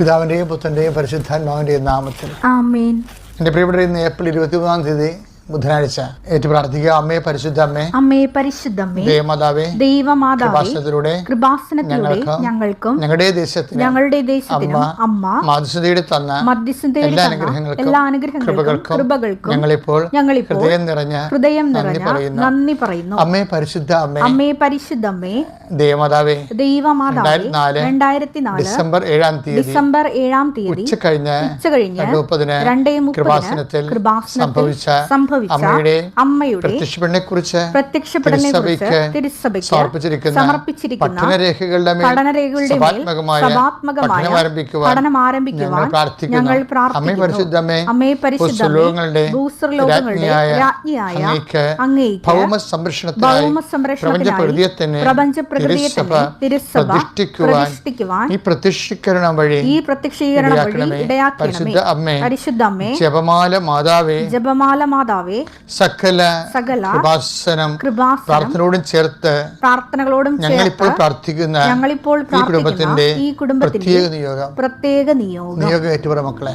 പിതാവിന്റെയും പുത്രന്റെയും പരിശുദ്ധാത്മാവിന്റെയും നാമത്തിൽ. എന്റെ പ്രിയപ്പെട്ട ഇന്ന് ഏപ്രിൽ ഇരുപത്തിമൂന്നാം തീയതി ബുധനാഴ്ച ഏറ്റു പ്രാർത്ഥിക്കുക. അമ്മയെ പരിശുദ്ധ അമ്മേ അമ്മയെ പരിശുദ്ധമ്മേ ദേവമാതാവേ ദൈവമാതാവേ കൃപാസനത്തിലൂടെ ഞങ്ങൾക്കും ഞങ്ങളുടെ ദേശത്തിന് ഞങ്ങളുടെ ദേശത്തിനും അമ്മ മധുസുതയുടെ തന്ന മധ്യസ്ഥതയുടെ എല്ലാ അനുഗ്രഹങ്ങളും അനുഗ്രഹങ്ങൾക്കും എല്ലാ അനുഗ്രഹങ്ങൾക്കും കൃപകൾക്കും കൃപകൾക്കും ഞങ്ങളിപ്പോൾ ഞങ്ങളിപ്പോൾ ഹൃദയം നിറഞ്ഞ ഹൃദയം നിറഞ്ഞ നന്ദി പറയുന്നു. അമ്മയെ പരിശുദ്ധ അമ്മേ അമ്മേ പരിശുദ്ധമ്മേ ദേവമാതാവേ ദൈവമാതാവേ രണ്ടായിരത്തി നാല് ഡിസംബർ ഏഴാം തീയതി ഡിസംബർ ഏഴാം തീയതി ഉച്ച കഴിഞ്ഞ് ഉച്ച കഴിഞ്ഞ് രണ്ടേ മുപ്പതിന് കൃപാസനത്തിൽ കൃപാസനത്തിൽ സംഭവിച്ച സംഭവിച്ച അമ്മയുടെ പ്രത്യക്ഷപ്പെടനെ സമർപ്പിച്ചിരിക്കുന്ന പഠനരേഖകളുടെ പഠനം ആരംഭിക്കുവാൻ ഞങ്ങൾ പ്രാർത്ഥിക്കുന്നു. അമ്മേ രാജ്ഞിയായ അങ്ങേക്ക് ഭൗമ സംരക്ഷണത്തിനായി പ്രതിഷ്ഠിക്കുവാൻ ഈ പ്രത്യക്ഷീകരണം വഴി ഈ പ്രത്യക്ഷീകരണം വഴി ഇടയാക്കണമേ. ഇടയാക്കണമേ. പരിശുദ്ധ അമ്മേ പരിശുദ്ധ അമ്മേ ജപമാല മാതാവേ ജപമാല മാതാവേ സകല സകല കൃപാസനം പ്രാർത്ഥനയോടും ചേർത്ത് പ്രാർത്ഥനകളോടും ഞങ്ങളിപ്പോൾ ഇപ്പോൾ പ്രാർത്ഥിക്കുന്ന ഞങ്ങളിപ്പോൾ ഈ കുടുംബത്തിന്റെ ഈ കുടുംബത്തിന്റെ പ്രത്യേക നിയോഗം. പ്രത്യേക നിയോഗം. നിയോഗം ഏറ്റുപറ മക്കളെ.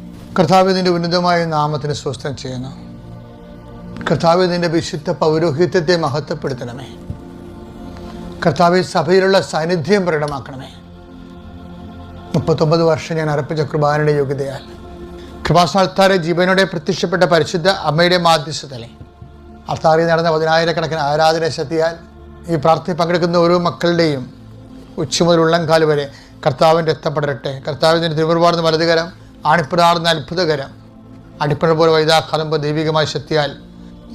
കർത്താവ് ഉന്നതമായ നാമത്തിന് സ്വസ്ഥം ചെയ്യുന്നു. കർത്താവ് വിശുദ്ധ പൗരോഹിത്യത്തെ മഹത്വപ്പെടുത്തണമേ. കർത്താവ് സഭയിലുള്ള സാന്നിധ്യം പ്രകടമാക്കണമേ. മുപ്പത്തൊമ്പത് വർഷം ഞാൻ അർപ്പിച്ച കൃപാനയുടെ യോഗ്യതയാൽ. കൃപാസ്ഥാനത്താരെ ജീവനോടെ പ്രത്യക്ഷപ്പെട്ട പരിശുദ്ധ അമ്മയുടെ മാധ്യസ്ഥതലെ. അർത്താറിൽ നടന്ന പതിനായിരക്കണക്കിന് ആരാധന ശക്തിയാൽ ഈ പ്രാർത്ഥന പങ്കെടുക്കുന്ന ഓരോ മക്കളുടെയും ഉച്ച മുതൽ ഉള്ളംകാൽ വരെ കർത്താവിന്റെ എത്തപ്പെടരട്ടെ കർത്താവിന്റെ തിരുവർവാർന്ന് വലതുകരം ആണിപ്പിടാർന്ന അത്ഭുതകരം. അടിപ്പണ പോലെ വൈതാഘാതമ്പ ദൈവികമായ ശക്തിയാൽ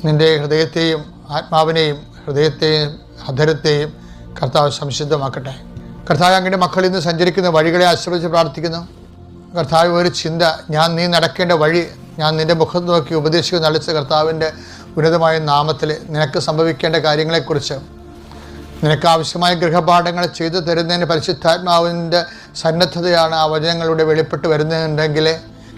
നിന്റെ ഹൃദയത്തെയും ആത്മാവിനെയും ഹൃദയത്തെയും അധരത്തെയും കർത്താവ് സംശുദ്ധമാക്കട്ടെ കർത്താവ് അങ്ങയുടെ മക്കൾ ഇന്ന് സഞ്ചരിക്കുന്ന വഴികളെ ആശ്രയിച്ച് പ്രാർത്ഥിക്കുന്നു. കർത്താവ് ഒരു ചിന്ത ഞാൻ നീ നടക്കേണ്ട വഴി ഞാൻ നിന്റെ മുഖം നോക്കി ഉപദേശിക്കുന്ന അളിച്ച കർത്താവിന്റെ ഉന്നതമായ നാമത്തിൽ നിനക്ക് സംഭവിക്കേണ്ട കാര്യങ്ങളെക്കുറിച്ച് നിനക്ക് ആവശ്യമായ ഗൃഹപാഠങ്ങൾ ചെയ്തു തരുന്നതിന് പരിശുദ്ധാത്മാവിന്റെ സന്നദ്ധതയാണ് ആ വചനങ്ങളുടെ വെളിപ്പെട്ട് വരുന്നുണ്ടെങ്കിൽ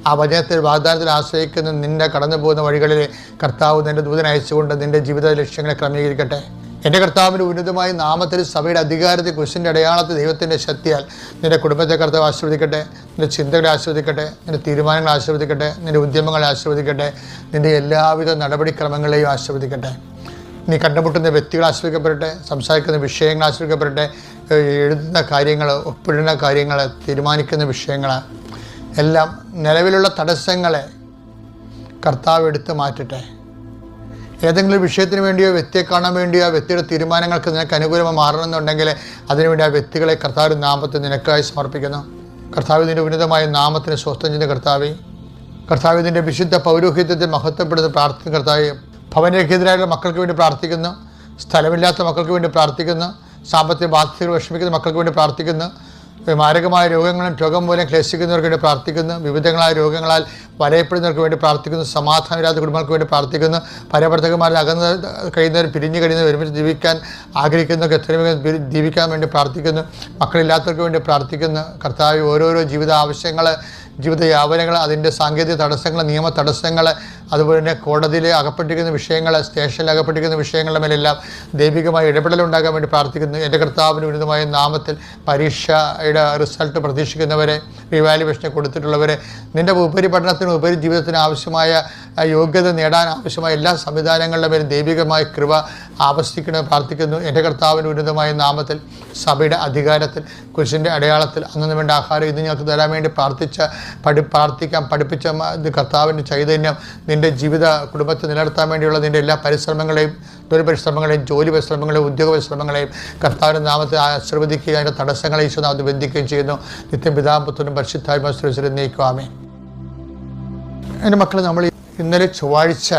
ആ വചനത്തിൽ വാഗ്ദാനത്തിൽ ആശ്രയിക്കുന്ന നിന്റെ കടന്നു പോകുന്ന വഴികളിൽ കർത്താവ് നിന്റെ ദൂതനയച്ചുകൊണ്ട് നിന്റെ ജീവിത ലക്ഷ്യങ്ങളെ ക്രമീകരിക്കട്ടെ. എന്റെ കർത്താവിന്റെ ഉന്നതമായി നാമത്തിൽ സഭയുടെ അധികാരത്തെ കുരിശിന്റെ അടയാളത്തിൽ ദൈവത്തിന്റെ ശക്തിയാൽ നിന്റെ കുടുംബത്തെ കർത്താവ് ആശീർവദിക്കട്ടെ നിന്റെ ചിന്തകളെ ആശീർവദിക്കട്ടെ നിന്റെ തീരുമാനങ്ങളെ ആശീർവദിക്കട്ടെ നിന്റെ ഉദ്യമങ്ങളെ ആശീർവദിക്കട്ടെ നിന്റെ എല്ലാവിധ നടപടിക്രമങ്ങളെയും ആശീർവദിക്കട്ടെ നീ കണ്ടുമുട്ടുന്ന വ്യക്തികൾ ആശ്രയിക്കപ്പെടട്ടെ സംസാരിക്കുന്ന വിഷയങ്ങൾ ആശ്രയിക്കപ്പെടട്ടെ എഴുതുന്ന കാര്യങ്ങൾ ഒപ്പിടുന്ന കാര്യങ്ങൾ തീരുമാനിക്കുന്ന വിഷയങ്ങൾ എല്ലാം നിലവിലുള്ള തടസ്സങ്ങളെ കർത്താവ് എടുത്ത് മാറ്റട്ടെ. ഏതെങ്കിലും വിഷയത്തിന് വേണ്ടിയോ വ്യക്തിയെ കാണാൻ വേണ്ടിയോ ആ വ്യക്തിയുടെ തീരുമാനങ്ങൾക്ക് നിനക്ക് അനുകൂലമായി മാറണമെന്നുണ്ടെങ്കിൽ അതിനുവേണ്ടി ആ വ്യക്തികളെ കർത്താവ് നാമത്തെ നിനക്കായി സമർപ്പിക്കുന്നു. കർത്താവ് ഇതിന്റെ ഉന്നതമായ നാമത്തിന് സ്വസ്ഥം ചെയ്യുന്ന കർത്താവേ. കർത്താവ് ഇതിന്റെ വിശുദ്ധ പൗരോഹിത്യത്തെ മഹത്വപ്പെടുന്ന പ്രാർത്ഥന കർത്താവ് ഭവനരഹിതരായുള്ള മക്കൾക്ക് വേണ്ടി പ്രാർത്ഥിക്കുന്നു. സ്ഥലമില്ലാത്ത മക്കൾക്ക് വേണ്ടി പ്രാർത്ഥിക്കുന്നു. സാമ്പത്തിക ബാധ്യതകൾ വിഷമിക്കുന്ന മക്കൾക്ക് വേണ്ടി പ്രാർത്ഥിക്കുന്നു. മാരകമായ രോഗങ്ങളും രോഗം മൂലം ക്ലേശിക്കുന്നവർക്ക് വേണ്ടി പ്രാർത്ഥിക്കുന്നു. വിവിധങ്ങളായ രോഗങ്ങളാൽ വലയപ്പെടുന്നവർക്ക് വേണ്ടി പ്രാർത്ഥിക്കുന്നു. സമാധാനമില്ലാത്ത കുടുംബങ്ങൾക്ക് വേണ്ടി പ്രാർത്ഥിക്കുന്നു. പരവർത്തകന്മാരിൽ അകന്ന് കഴിയുന്നവർ പിരിഞ്ഞു കഴിയുന്നവർ ഒരുമിച്ച് ജീവിക്കാൻ ആഗ്രഹിക്കുന്നവർക്ക് എത്രയും ജീവിക്കാൻ വേണ്ടി പ്രാർത്ഥിക്കുന്നു. മക്കളില്ലാത്തവർക്ക് വേണ്ടി പ്രാർത്ഥിക്കുന്നു. കർത്താവ് ഓരോരോ ജീവിത ആവശ്യങ്ങൾ ജീവിത യാവനങ്ങൾ അതിന്റെ സാങ്കേതിക തടസ്സങ്ങൾ നിയമ തടസ്സങ്ങൾ അതുപോലെ തന്നെ കോടതിയിൽ അകപ്പെട്ടിരിക്കുന്ന വിഷയങ്ങൾ സ്റ്റേഷനിൽ അകപ്പെട്ടിരിക്കുന്ന വിഷയങ്ങളുടെ മേലെല്ലാം ദൈവികമായ ഇടപെടലുണ്ടാകാൻ വേണ്ടി പ്രാർത്ഥിക്കുന്നു. എന്റെ കർത്താവിന് ഉന്നതമായ നാമത്തിൽ പരീക്ഷയുടെ റിസൾട്ട് പ്രതീക്ഷിക്കുന്നവരെ റിവാലുവേഷന് കൊടുത്തിട്ടുള്ളവരെ നിന്റെ ഉപരിപഠനത്തിനും ഉപരി ജീവിതത്തിനും ആവശ്യമായ യോഗ്യത നേടാൻ ആവശ്യമായ എല്ലാ സംവിധാനങ്ങളുടെ മേലും ദൈവികമായ കൃപ ആവശ്യിക്കണമെന്ന് പ്രാർത്ഥിക്കുന്നു. എന്റെ കർത്താവിന് ഉന്നതമായ നാമത്തിൽ സഭയുടെ അധികാരത്തിൽ കുരിശിന്റെ അടയാളത്തിൽ അന്നു വേണ്ട ആഹാരം ഇത് ഞങ്ങൾക്ക് തരാൻ വേണ്ടി പ്രാർത്ഥിച്ച പഠി പ്രാർത്ഥിക്കാൻ പഠിപ്പിച്ച ഇത് കർത്താവിന്റെ ചൈതന്യം നിന്റെ ജീവിത കുടുംബത്തെ നിലനിർത്താൻ വേണ്ടിയുള്ള നിന്റെ എല്ലാ പരിശ്രമങ്ങളെയും തൊഴിൽ പരിശ്രമങ്ങളെയും ജോലി പരിശ്രമങ്ങളെയും ഉദ്യോഗ പരിശ്രമങ്ങളെയും കർത്താവിന്റെ നാമത്തെ ആശീർവദിക്കുകയും അതിന്റെ തടസ്സങ്ങളെ ഈശ്വനാമത്തെ ബന്ധിക്കുകയും ചെയ്യുന്നു. നിത്യം പിതാമ്പത്തിനും പരിശുദ്ധാത്മാശ്രീശ്വരം നീക്കുവാമേ എന്റെ മക്കൾ നമ്മൾ ഇന്നലെ ചൊവ്വാഴ്ച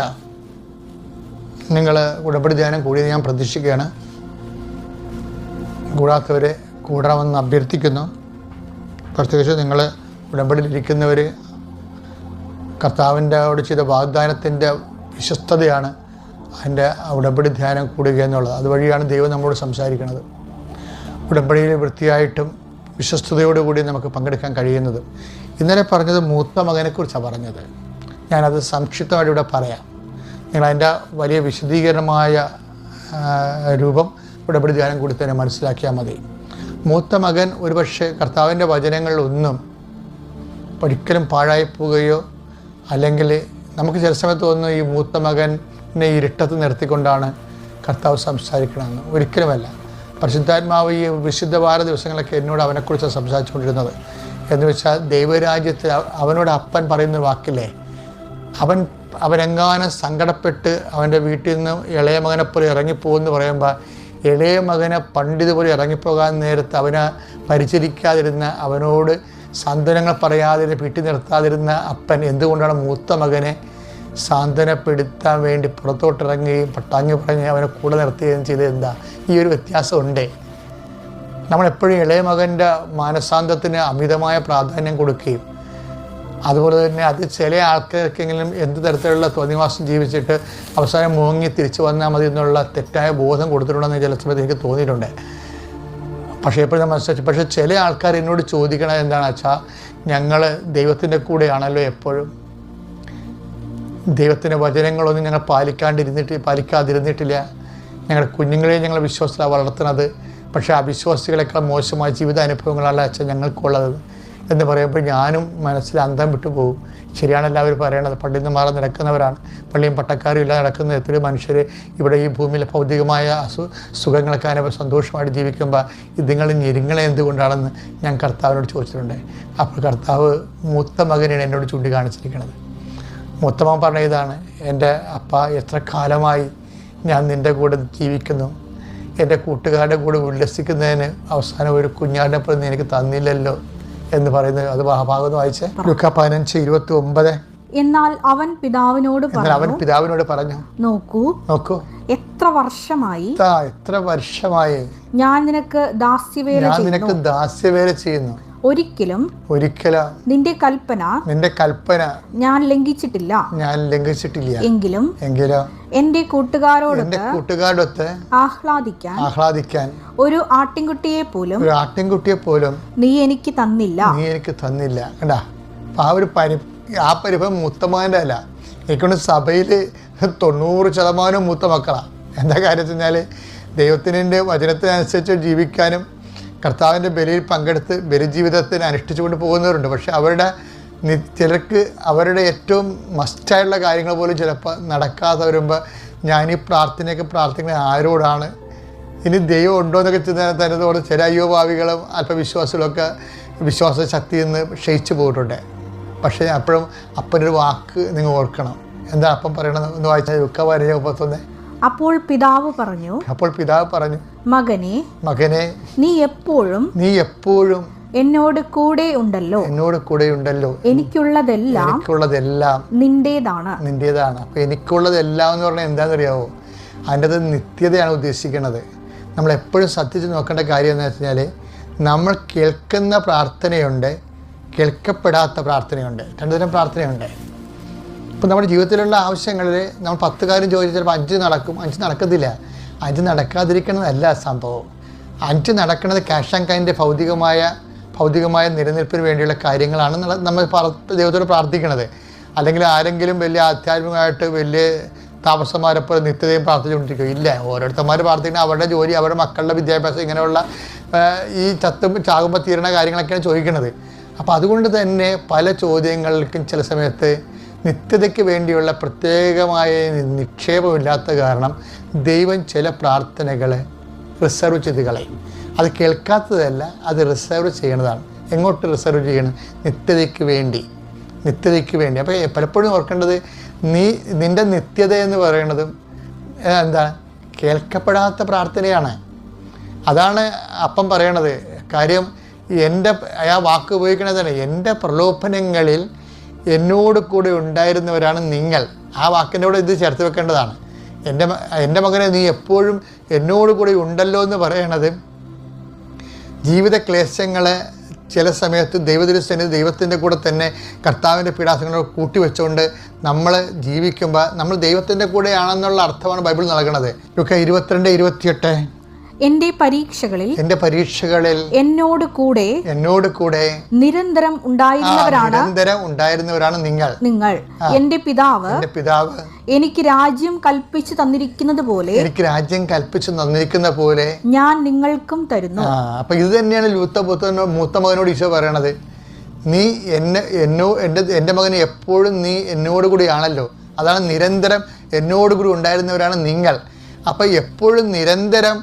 നിങ്ങൾ ഉടമ്പടി ധ്യാനം കൂടിയത് ഞാൻ പ്രതീക്ഷിക്കുകയാണ്. കൂടാത്തവരെ കൂടണമെന്ന് അഭ്യർത്ഥിക്കുന്നു. പ്രത്യേകിച്ച് നിങ്ങൾ ഉടമ്പടിയിലിരിക്കുന്നവർ കർത്താവിന്റെ അവിടെ ചെയ്ത വാഗ്ദാനത്തിന്റെ വിശ്വസ്തതയാണ് അതിന്റെ ഉടമ്പടി ധ്യാനം കൂടുക എന്നുള്ളത്. അതുവഴിയാണ് ദൈവം നമ്മോട് സംസാരിക്കുന്നത്. ഉടമ്പടിയിൽ വൃത്തിയായിട്ടും വിശ്വസ്തയോടുകൂടി നമുക്ക് പങ്കെടുക്കാൻ കഴിയുന്നത്. ഇന്നലെ പറഞ്ഞത് മൂത്ത മകനെക്കുറിച്ചാണ് പറഞ്ഞത്. ഞാനത് സംക്ഷിപ്തമായിട്ട് ഇവിടെ പറയാം. നിങ്ങൾ അതിന്റെ വലിയ വിശദീകരണമായ രൂപം ഇവിടെ ധ്യാനം കൂടി തന്നെ മനസ്സിലാക്കിയാൽ മതി. മൂത്ത മകൻ ഒരുപക്ഷെ കർത്താവിന്റെ വചനങ്ങളിലൊന്നും ഒരിക്കലും പാഴായി പോവുകയോ അല്ലെങ്കിൽ നമുക്ക് ചില സമയത്ത് തോന്നുന്നു ഈ മൂത്ത മകനെ ഇരുട്ടത്ത് നിർത്തിക്കൊണ്ടാണ് കർത്താവ് സംസാരിക്കണമെന്ന് ഒരിക്കലുമല്ല. പരിശുദ്ധാത്മാവ് ഈ വിശുദ്ധ വാര ദിവസങ്ങളൊക്കെ എന്നോട് അവനെക്കുറിച്ച് സംസാരിച്ചുകൊണ്ടിരുന്നത്. എന്ന് വെച്ചാൽ ദൈവരാജ്യത്തിൽ അവനോട് അപ്പൻ പറയുന്ന വാക്കില്ലേ? അവൻ അവനെങ്ങാനും സങ്കടപ്പെട്ട് അവന്റെ വീട്ടിൽ നിന്ന് ഇളയ മകനെ പോലെ ഇറങ്ങിപ്പോകുമെന്ന് പറയുമ്പോൾ ഇളയ മകനെ പണ്ടിതുപോലെ ഇറങ്ങിപ്പോകാൻ നേരത്ത് അവനെ പരിചരിക്കാതിരുന്ന അവനോട് സാന്ത്വനങ്ങൾ പറയാതിരുന്ന വീട്ടിൽ നിർത്താതിരുന്ന അപ്പൻ എന്തുകൊണ്ടാണ് മൂത്ത മകനെ സാന്ത്വനപ്പെടുത്താൻ വേണ്ടി പുറത്തോട്ടിറങ്ങുകയും പട്ടാങ്ങി പറഞ്ഞ് അവനെ കൂടെ നിർത്തുകയും ചെയ്തത് എന്താ? ഈ ഒരു വ്യത്യാസമുണ്ട് നമ്മളെപ്പോഴും ഇളയ മകന്റെ മാനസാന്തത്തിന് അമിതമായ പ്രാധാന്യം കൊടുക്കുകയും അതുപോലെ തന്നെ അത് ചില ആൾക്കാർക്കെങ്കിലും എന്ത് തരത്തിലുള്ള തോന്നിവാസം ജീവിച്ചിട്ട് അവസാനം മുങ്ങി തിരിച്ചു വന്നാൽ മതി എന്നുള്ള തെറ്റായ ബോധം കൊടുത്തിട്ടുണ്ടെന്ന് ചില സമയത്ത് എനിക്ക് തോന്നിയിട്ടുണ്ട്. പക്ഷേ എപ്പോഴും ഞാൻ മനസ്സിലാക്കി പക്ഷേ ചില ആൾക്കാർ എന്നോട് ചോദിക്കണത് എന്താണെന്ന് വെച്ചാൽ ഞങ്ങൾ ദൈവത്തിന്റെ കൂടെയാണല്ലോ എപ്പോഴും. ദൈവത്തിന്റെ വചനങ്ങളൊന്നും ഞങ്ങൾ പാലിക്കാണ്ടിരുന്നിട്ട് പാലിക്കാതിരുന്നിട്ടില്ല. ഞങ്ങളുടെ കുഞ്ഞുങ്ങളെ ഞങ്ങൾ വിശ്വാസത്തിലാണ് വളർത്തുന്നത്. പക്ഷേ അവിശ്വാസികളെക്കാൾ മോശമായ ജീവിതാനുഭവങ്ങളല്ല അച്ഛൻ ഞങ്ങൾക്കുള്ളത്. എന്ന് പറയുമ്പോൾ ഞാനും മനസ്സിൽ അന്തം വിട്ടു പോകും. ശരിയാണ് എല്ലാവരും പറയണത്. പള്ളിയിൽ നിന്ന് മാറി നടക്കുന്നവരാണ്. പള്ളിയും പട്ടക്കാരും ഇല്ലാതെ നടക്കുന്ന എത്രയോ മനുഷ്യർ ഇവിടെ ഈ ഭൂമിയിലെ ഭൗതികമായ അസു സുഖങ്ങളൊക്കെ അനുഭവം സന്തോഷമായിട്ട് ജീവിക്കുമ്പോൾ ഇതുങ്ങൾ ഞെരുങ്ങളെ എന്തുകൊണ്ടാണെന്ന് ഞാൻ കർത്താവിനോട് ചോദിച്ചിട്ടുണ്ട്. അപ്പോൾ കർത്താവ് മൂത്ത മകനാണ് എന്നോട് ചൂണ്ടിക്കാണിച്ചിരിക്കുന്നത്. മൂത്തമ്മ പറഞ്ഞ ഇതാണ് എന്റെ അപ്പ എത്ര കാലമായി ഞാൻ നിന്റെ കൂടെ ജീവിക്കുന്നു. എന്റെ കൂട്ടുകാരുടെ കൂടെ ഉല്ലസിക്കുന്നതിന് അവസാനം ഒരു കുഞ്ഞാടിനെ പ്രതി എനിക്ക് തന്നില്ലല്ലോ. എന്ന് പറയുന്നത് അത് ഭാഗത്ത് വായിച്ച് ലുക്ക പതിനഞ്ച് ഇരുപത്തി ഒമ്പത്. എന്നാൽ അവൻ പിതാവിനോട് അവൻ പിതാവിനോട് പറഞ്ഞു നോക്കൂ നോക്കൂ. എത്ര വർഷമായി? എത്ര വർഷമായി? ഞാൻ നിനക്ക് ദാസ്യവേല ഞാൻ നിനക്ക് ദാസ്യവേല ചെയ്യുന്നു. ഒരിക്കലും ഒരിക്കല നിന്റെ കൽപ്പന നിന്റെ കൽപ്പന ഞാൻ ലംഘിച്ചിട്ടില്ല. ഞാൻ ലംഘിച്ചിട്ടില്ല. എങ്കിലും എങ്കിലും എന്റെ കൂട്ടുകാരോട് എന്റെ കൂട്ടുകാരോടൊത്ത് ആഹ്ലാദിക്കാൻ ആഹ്ലാദിക്കാൻ ഒരു ആട്ടിൻകുട്ടിയെ പോലും ഒരു ആട്ടിൻകുട്ടിയെ പോലും നീ എനിക്ക് തന്നില്ല. നീ എനിക്ക് തന്നില്ല. കണ്ടാ? ആ ഒരു പരി ആ പരിഭവം മുത്തമാന്റെ അല്ല. എനിക്കൊണ്ട് സഭയിൽ തൊണ്ണൂറ് ശതമാനവും മൂത്ത മക്കളാണ് എന്താ കാര്യം വെച്ച് കഴിഞ്ഞാൽ ദൈവത്തിന്റെ വചനത്തിനനുസരിച്ച് ജീവിക്കാനും കർത്താവിന്റെ ബലിയിൽ പങ്കെടുത്ത് ബലിജീവിതത്തിന് അനുഷ്ഠിച്ചുകൊണ്ട് പോകുന്നവരുണ്ട്. പക്ഷെ അവരുടെ ചിലർക്ക് അവരുടെ ഏറ്റവും മസ്റ്റായിട്ടുള്ള കാര്യങ്ങൾ പോലും ചിലപ്പോൾ നടക്കാതെ വരുമ്പോൾ ഞാൻ ഈ പ്രാർത്ഥനയൊക്കെ പ്രാർത്ഥിക്കുന്നത് ആരോടാണ്? ഇനി ദൈവം ഉണ്ടോ എന്നൊക്കെ ചിന്ത- തരുന്നതോടെ ചില അയ്യോഭാവികളും അല്പവിശ്വാസികളൊക്കെ വിശ്വാസ ശക്തിയിൽ നിന്ന് ക്ഷയിച്ചു പോയിട്ടുണ്ട്. പക്ഷേ അപ്പോഴും അപ്പനൊരു വാക്ക് നിങ്ങൾ ഓർക്കണം. എന്താ അപ്പം പറയണമെന്ന് വായിച്ചാൽ യുക്ക വരഞ്ഞ മുപ്പത്തൊന്ന്. അപ്പോൾ പിതാവ് പറഞ്ഞു അപ്പോൾ പിതാവ് പറഞ്ഞു മകനെ മകനെ നീ എപ്പോഴും നീ എപ്പോഴും എന്നോട് കൂടെ ഉണ്ടല്ലോ. എന്നോട് കൂടെ ഉണ്ടല്ലോ. എനിക്കുള്ളതെല്ലാം എനിക്കുള്ളതെല്ലാം നിന്റേതാണ്. നിന്റേതാണ്. അപ്പൊ എനിക്കുള്ളതെല്ലാം എന്ന് പറഞ്ഞാൽ എന്താണെന്നറിയാവോ? അതിന്റെ അത് നിത്യതയാണ് ഉദ്ദേശിക്കുന്നത്. നമ്മൾ എപ്പോഴും ശ്രദ്ധിച്ച് നോക്കേണ്ട കാര്യം എന്ന് വെച്ചാൽ കഴിഞ്ഞാൽ നമ്മൾ കേൾക്കുന്ന പ്രാർത്ഥനയുണ്ട് കേൾക്കപ്പെടാത്ത പ്രാർത്ഥനയുണ്ട്. രണ്ടുതരം പ്രാർത്ഥനയുണ്ട്. ഇപ്പം നമ്മുടെ ജീവിതത്തിലുള്ള ആവശ്യങ്ങളിൽ നമ്മൾ പത്ത് കാര്യം ചോദിച്ചാൽ ചിലപ്പോൾ അഞ്ച് നടക്കും. അഞ്ച് നടക്കത്തില്ല. അഞ്ച് നടക്കാതിരിക്കണമെന്നല്ല സംഭവം. അഞ്ച് നടക്കുന്നത് ക്യാഷ് ആൻഡ് കൈന്റെ ഭൗതികമായ ഭൗതികമായ നിലനിൽപ്പിന് വേണ്ടിയുള്ള കാര്യങ്ങളാണ് നമ്മൾ ദൈവത്തോട് പ്രാർത്ഥിക്കുന്നത് അല്ലെങ്കിൽ ആരെങ്കിലും വലിയ ആധ്യാത്മികമായിട്ട് വലിയ താമസന്മാരെ പോലെ നിത്യതയും പ്രാർത്ഥിച്ചുകൊണ്ടിരിക്കും ഇല്ല. ഓരോരുത്തന്മാർ പ്രാർത്ഥിക്കുന്ന അവരുടെ ജോലി അവരുടെ മക്കളുടെ വിദ്യാഭ്യാസം ഇങ്ങനെയുള്ള ഈ ചത്തും ചാകുമ്പോൾ തീരണ കാര്യങ്ങളൊക്കെയാണ് ചോദിക്കുന്നത് അപ്പോൾ അതുകൊണ്ട് തന്നെ പല ചോദ്യങ്ങൾക്കും ചില സമയത്ത് നിത്യതയ്ക്ക് വേണ്ടിയുള്ള പ്രത്യേകമായ നിക്ഷേപമില്ലാത്ത കാരണം ദൈവം ചില പ്രാർത്ഥനകളെ റിസർവ് ചെയ്ത് കളയും. അത് കേൾക്കാത്തതല്ല അത് റിസർവ് ചെയ്യണതാണ്. എങ്ങോട്ട് റിസർവ് ചെയ്യണം? നിത്യതയ്ക്ക് വേണ്ടി. നിത്യതയ്ക്ക് വേണ്ടി. അപ്പോൾ പലപ്പോഴും ഓർക്കേണ്ടത് നീ നിന്റെ നിത്യത എന്ന് പറയുന്നതും എന്താ കേൾക്കപ്പെടാത്ത പ്രാർത്ഥനയാണ്. അതാണ് അപ്പം പറയണത്. കാര്യം എന്റെ ആ വാക്ക് ഉപയോഗിക്കണതാണ് എന്റെ പ്രലോഭനങ്ങളിൽ എന്നോട് കൂടെ ഉണ്ടായിരുന്നവരാണ് നിങ്ങൾ. ആ വാക്കിന്റെ കൂടെ ഇത് ചേർത്ത് വെക്കേണ്ടതാണ്. എന്റെ എന്റെ മകനെ നീ എപ്പോഴും എന്നോട് കൂടെ ഉണ്ടല്ലോ എന്ന് പറയണത് ജീവിത ക്ലേശങ്ങളെ ചില സമയത്ത് ദൈവദൃശ്യന് ദൈവത്തിന്റെ കൂടെ തന്നെ കർത്താവിന്റെ പീഡാസങ്ങൾ കൂട്ടിവെച്ചുകൊണ്ട് നമ്മൾ ജീവിക്കുമ്പോൾ നമ്മൾ ദൈവത്തിന്റെ കൂടെയാണെന്നുള്ള അർത്ഥമാണ് ബൈബിൾ നൽകുന്നത് ഒക്കെ ഇരുപത്തിരണ്ട് ഇരുപത്തിയെട്ട്. എന്റെ പരീക്ഷകളിൽ എന്റെ പരീക്ഷകളിൽ എന്നോട് കൂടെ എന്നോട് കൂടെ നിരന്തരം ഉണ്ടായിരുന്നവരാണ് നിരന്തരം ഉണ്ടായിരുന്നവരാണ് നിങ്ങൾ. നിങ്ങൾ. എന്റെ പിതാവ് എന്റെ പിതാവ് എനിക്ക് രാജ്യം കൽപ്പിച്ചു തന്നിരിക്കുന്നത് പോലെ എനിക്ക് രാജ്യം കൽപ്പിച്ചു തന്നിരിക്കുന്ന പോലെ ഞാൻ നിങ്ങൾക്കും തരുന്നു. ആ അപ്പം ഇത് തന്നെയാണ് ലൂത്ത പുത്രനോ മൂത്ത മകനോട് ഈശോ പറയണത്. നീ എന്നെ എന്നോ എന്റെ എന്റെ മകന് എപ്പോഴും നീ എന്നോട് കൂടിയാണല്ലോ. അതാണ് നിരന്തരം എന്നോട് കൂടി ഉണ്ടായിരുന്നവരാണ് നിങ്ങൾ. അപ്പോൾ എപ്പോഴും നിരന്തരം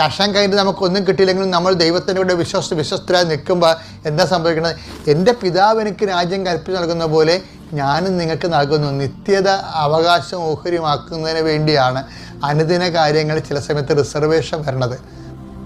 കഷം കഴിഞ്ഞ് നമുക്കൊന്നും കിട്ടിയില്ലെങ്കിലും നമ്മൾ ദൈവത്തിന്റെ കൂടെ വിശ്വസ് വിശ്വസ്തരായി നിൽക്കുമ്പോൾ എന്താ സംഭവിക്കുന്നത്? എന്റെ പിതാവ് എനിക്ക് രാജ്യം കൽപ്പിച്ച് നൽകുന്ന പോലെ ഞാനും നിങ്ങൾക്ക് നൽകുന്നു. നിത്യത അവകാശം ഓഹരിമാക്കുന്നതിന് വേണ്ടിയാണ് അനുദിന കാര്യങ്ങൾ ചില സമയത്ത് റിസർവേഷൻ വരണത്.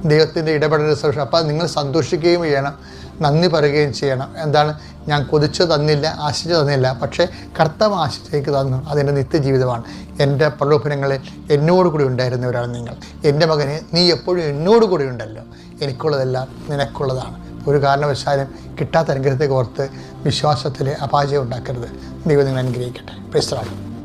ദൈവത്തിന്റെ ഇടപെടൽ റിസർവേഷൻ അപ്പോൾ നിങ്ങൾ സന്തോഷിക്കുകയും ചെയ്യണം. നന്ദി പറയുകയും ചെയ്യണം. എന്താണ്? ഞാൻ കൊതിച്ചു തന്നില്ല ആശിച്ചു തന്നില്ല. പക്ഷേ കർത്താവ് ആശിച്ചേക്ക് തന്നു. അതെന്റെ നിത്യജീവിതമാണ്. എന്റെ പ്രലോഭനങ്ങളിൽ എന്നോട് കൂടി ഉണ്ടായിരുന്നവരാണ് നിങ്ങൾ. എന്റെ മകനെ നീ എപ്പോഴും എന്നോട് കൂടി ഉണ്ടല്ലോ. എനിക്കുള്ളതെല്ലാം നിനക്കുള്ളതാണ്. ഒരു കാരണവശാലും കിട്ടാത്ത അനുഗ്രഹത്തെ ഓർത്ത് വിശ്വാസത്തിൽ അപാചയം ഉണ്ടാക്കരുത്. ദൈവം നിങ്ങൾ അനുഗ്രഹിക്കട്ടെ. പ്രശ്നമാണ്